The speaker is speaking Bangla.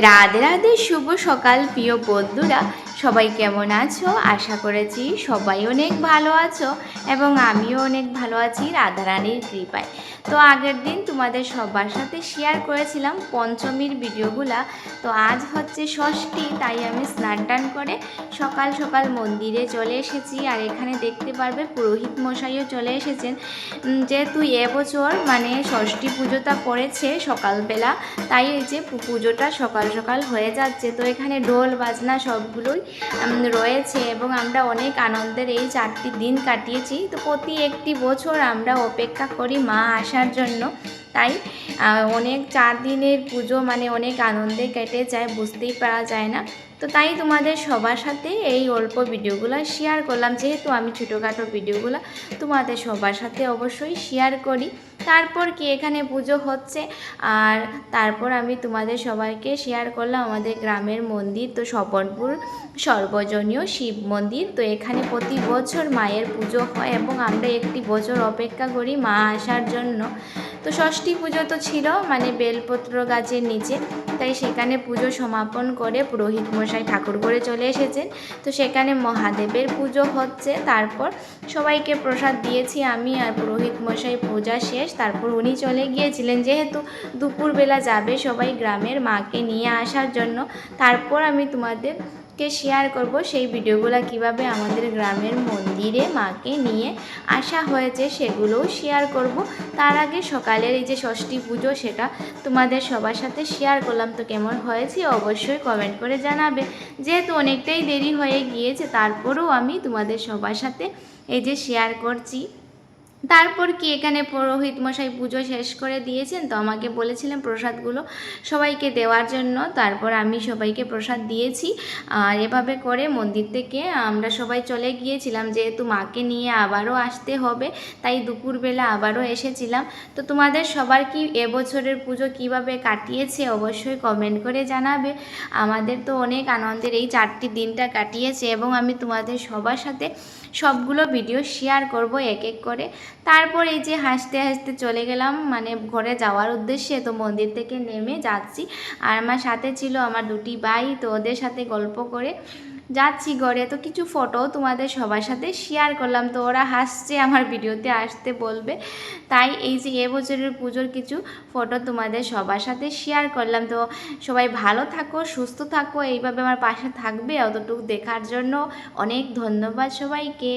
রাধে রাধে শুভ সকাল প্রিয় বন্ধুরা। সবাই কেমন আছো? আশা করেছি সবাই অনেক ভালো আছো এবং আমিও অনেক ভালো আছি রাধারানীর কৃপায়। তো আগের দিন তোমাদের সবার সাথে শেয়ার করেছিলাম পঞ্চমীর ভিডিওগুলা। তো আজ হচ্ছে ষষ্ঠী, তাই আমি স্নান টান করে সকাল সকাল মন্দিরে চলে এসেছি। আর এখানে দেখতে পারবে পুরোহিত মশাইও চলে এসেছেন। যেহেতু এবছর মানে ষষ্ঠী পুজোটা পড়েছে সকালবেলা, তাই এই যে পুজোটা সকাল সকাল হয়ে যাচ্ছে। তো এখানে ঢোল, বাজনা সবগুলোই রয়েছে এবং আমরা অনেক আনন্দের এই চারটি দিন কাটিয়েছি। তো প্রতি একটি বছর আমরা অপেক্ষা করি মা আসার জন্য। তাই অনেক চার দিনের পুজো মানে অনেক আনন্দে কেটে যায়, বুঝতেই পারা যায় না। তো তাই তোমাদের সবার সাথে এই অল্প ভিডিওগুলো শেয়ার করলাম। যেহেতু আমি ছোটোখাটো ভিডিওগুলো তোমাদের সবার সাথে অবশ্যই শেয়ার করি। তারপর কি এখানে পুজো হচ্ছে? আর তারপর আমি তোমাদের সবাইকে শেয়ার করলাম আমাদের গ্রামের মন্দির, তো স্বপনপুর সর্বজনীয় শিব মন্দির। তো এখানে প্রতি বছর মায়ের পুজো হয় এবং আমরা একটি বছর অপেক্ষা করি মা আসার জন্য। তো ষষ্ঠী পুজো তো ছিল মানে বেলপত্র গাছের নিচে। তাই সেখানে পুজো সমাপন করে পুরোহিত মশাই ঠাকুর করে চলে এসেছেন। তো সেখানে মহাদেবের পুজো হচ্ছে। তারপর সবাইকে প্রসাদ দিয়েছি আমি আর পুরোহিত মশাই পূজা শেষ। তারপর উনি চলে গিয়েছিলেন। যেহেতু দুপুরবেলা যাবে সবাই গ্রামের মাকে নিয়ে আসার জন্য। তারপর আমি তোমাদের কে শেয়ার করব সেই ভিডিওগুলো কীভাবে আমাদের গ্রামের মন্দিরে মাকে নিয়ে আসা হয়েছে সেগুলোও শেয়ার করব। তার আগে সকালের এই যে ষষ্ঠী পুজো সেটা তোমাদের সবার সাথে শেয়ার করলাম। তো কেমন হয়েছে অবশ্যই কমেন্ট করে জানাবে। যেহেতু অনেকটাই দেরি হয়ে গিয়েছে, তারপরেও আমি তোমাদের সবার সাথে এই যে শেয়ার করছি। তারপর কি এখানে পুরোহিত মশাই পুজো শেষ করে দিয়েছেন? তো আমাকে বলেছিলেন প্রসাদগুলো সবাইকে দেওয়ার জন্য। তারপর আমি সবাইকে প্রসাদ দিয়েছি। আর এভাবে করে মন্দির থেকে আমরা সবাই চলে গিয়েছিলাম। যেহেতু মাকে নিয়ে আবারও আসতে হবে, তাই দুপুরবেলা আবারও এসেছিলাম। তো তোমাদের সবার কি এবছরের পুজো কীভাবে কাটিয়েছে অবশ্যই কমেন্ট করে জানাবে। আমাদের তো অনেক আনন্দের এই চারটি দিনটা কাটিয়েছে এবং আমি তোমাদের সবার সাথে সবগুলো ভিডিও শেয়ার করব এক এক করে। তারপর এই যে হাসতে হাসতে চলে গেলাম মানে ঘরে যাওয়ার উদ্দেশ্যে তো মন্দির থেকে নেমে যাচ্ছি। আর আমার সাথে ছিল আমার দুটি ভাই, তো ওদের সাথে গল্প করে যাচ্ছি ঘরে। তো কিছু ফটো তোমাদের সবার সাথে শেয়ার করলাম। তো ওরা হাসছে, আমার ভিডিওতে আসতে বলবে। তাই এই যে এবছরের পুজোর কিছু ফটো তোমাদের সবার সাথে শেয়ার করলাম। তো সবাই ভালো থাকো, সুস্থ থাকো। এইভাবে আমার পাশে থাকবে। অতটুকু দেখার জন্য অনেক ধন্যবাদ সবাইকে।